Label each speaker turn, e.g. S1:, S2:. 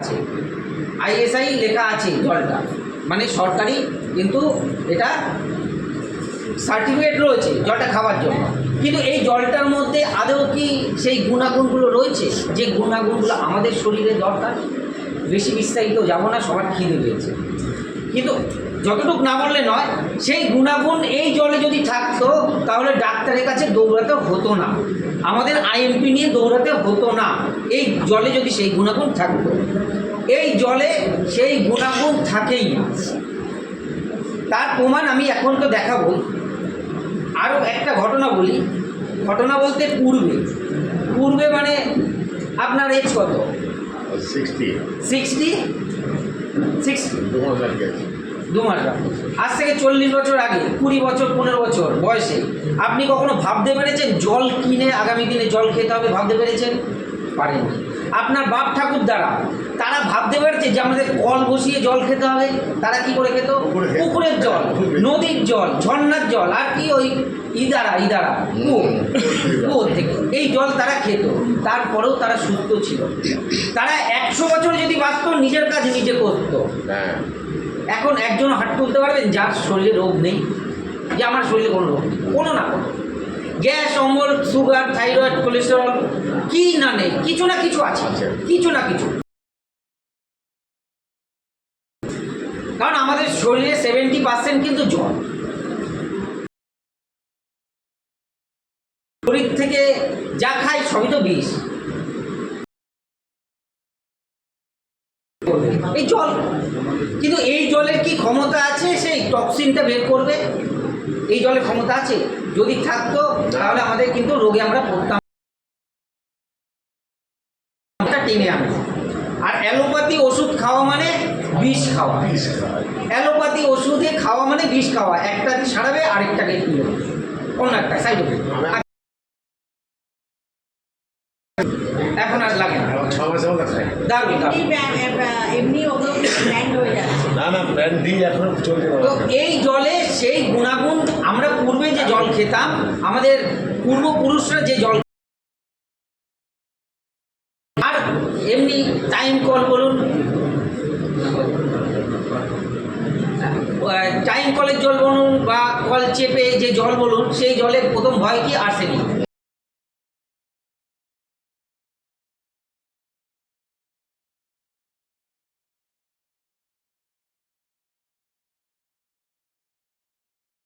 S1: আছে। আইএসআই লেখা আছে জলটা। মানে সরকারি কিন্তু এটা সার্টিফিকেট রয়েছে জলটা খাওয়ার জন্য। কিন্তু এই জলটার মধ্যে আদৌ কি সেই গুণাগুণগুলো রয়েছে? যে গুণাগুণগুলো আমাদের শরীরে দরকার? বেশি বিস্তারিত যাব না, সবার খিদে পেয়েছে। কিন্তু যতটুকু না বললে নয় সেই গুণাগুণ এই জলে যদি থাকতো তাহলে ডাক্তারের কাছে দৌড়াতে হতো না। আমাদের আইএমপি নিয়ে দৌড়াতে হতো না। এই জলে যদি সেই গুণাগুণ থাকতো। এই জলে সেই গুণাগুণ থাকেই না। তার প্রমাণ আমি এখন তো দেখাবো। আরও একটা ঘটনা বলি। ঘটনা বলতে পূর্বে। পূর্বে মানে আপনার এজ কত?
S2: সিক্সটি
S1: সিক্সটি সিক্সটি
S2: দু মাস।
S1: আজ থেকে চল্লিশ বছর আগে কুড়ি বছর পনেরো বছর বয়সে আপনি কখনো ভাবতে পেরেছেন জল কিনে আগামী দিনে জল খেতে হবে? ভাবতে পেরেছেন? পারেননি। আপনার বাপ ঠাকুর দ্বারা তারা ভাবতে পেরেছে যে আমাদের কল বসিয়ে জল খেতে হবে? তারা কি করে খেত? পুকুরের জল। নদীর জল ঝর্ণার জল আর কি ওই ইদারা ইদারা কুয়ো কুয়ো থেকে। এই জল তারা খেত। তারপরেও তারা সুস্থ ছিল। তারা একশো বছর যদি বাঁচত নিজের কাজ নিজে করতো।
S2: হ্যাঁ।
S1: এখন একজন হাত তুলতে পারবেন যার শরীরে রোগ নেই যে আমার শরীরে কোনো রোগ নেই কোনো না কোনো। গ্যাস অম্বল সুগার থাইরয়েড কোলেস্টেরল কি না নেই কিছু না কিছু আছে
S2: আছে।
S1: কিছু না কিছু। কারণ আমাদের শরীরে সেভেন্টি পার্সেন্ট কিন্তু জল। শরীর থেকে যা খাই সবই তো বিষ। এই জল। কিন্তু এই জলের কি ক্ষমতা আছে? সেই টক্সিনটা বের করবে। এই জলের ক্ষমতা আছে? যদি থাকতো তাহলে আমাদের কিন্তু রোগে আমরা পড়তাম। টেনে আনে আর অ্যালোপ্যাথি ওষুধ খাওয়া মানে বিষ খাওয়া। অ্যালোপ্যাথি ওষুধে খাওয়া মানে বিষ খাওয়া। একটাকে সারাবে আরেকটাকে কি হবে অন্য একটা সাইড এখন আর লাগে দারুণ
S3: এমনি ওগুলো হয়ে যাচ্ছে।
S2: না না দিয়ে এখনও চলতে
S1: তো এই জলে সেই গুণাগুণ আমরা পূর্বে যে জল খেতাম আমাদের পূর্বপুরুষরা যে জল আর এমনি টাইম কল বলুন। টাইম কলের জল বলুন বা কল চেপে যে জল বলুন সেই জলে প্রথম ভয় কি? আর্সেনিক